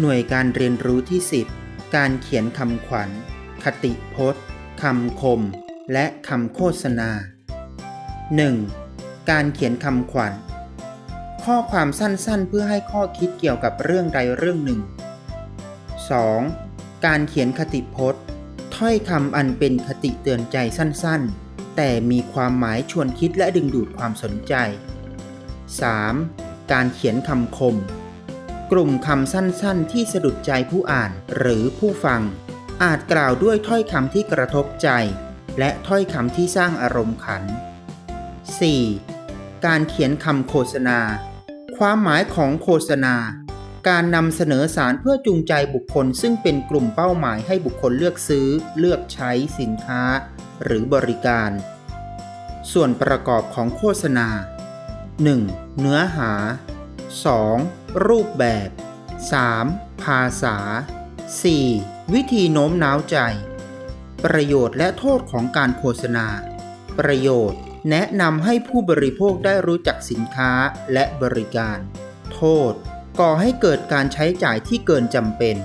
หน่วยการเรียนรู้ที่ 10 การเขียนคำขวัญ คติพจน์คำคม และคำโฆษณา 1. การเขียนคำขวัญ ข้อความสั้นๆ เพื่อให้ข้อคิดเกี่ยวกับเรื่องใดเรื่องหนึ่ง 2. การเขียนคติพจน์ ถ้อยคำอันเป็นคติเตือนใจสั้นๆ แต่มีความหมายชวนคิดและดึงดูดความสนใจ 3. การเขียนคำคม กลุ่มคำสั้นๆ ที่สะดุดใจผู้อ่านหรือผู้ฟัง อาจกล่าวด้วยถ้อยคำที่กระทบใจ และถ้อยคำที่สร้างอารมณ์ขัน 4. การเขียนคำโฆษณา ความหมายของโฆษณา การนำเสนอสารเพื่อจูงใจบุคคล ซึ่งเป็นกลุ่มเป้าหมายให้บุคคลเลือกซื้อ เลือกใช้สินค้า หรือบริการ ส่วนประกอบของโฆษณา 1. เนื้อหา 2. รูปแบบ 3. ภาษา 4. วิธีโน้มน้าวใจ ประโยชน์และโทษของการโฆษณา ประโยชน์แนะนำให้ผู้บริโภคได้รู้จักสินค้าและบริการ โทษ ก่อให้เกิดการใช้จ่ายที่เกินจำเป็น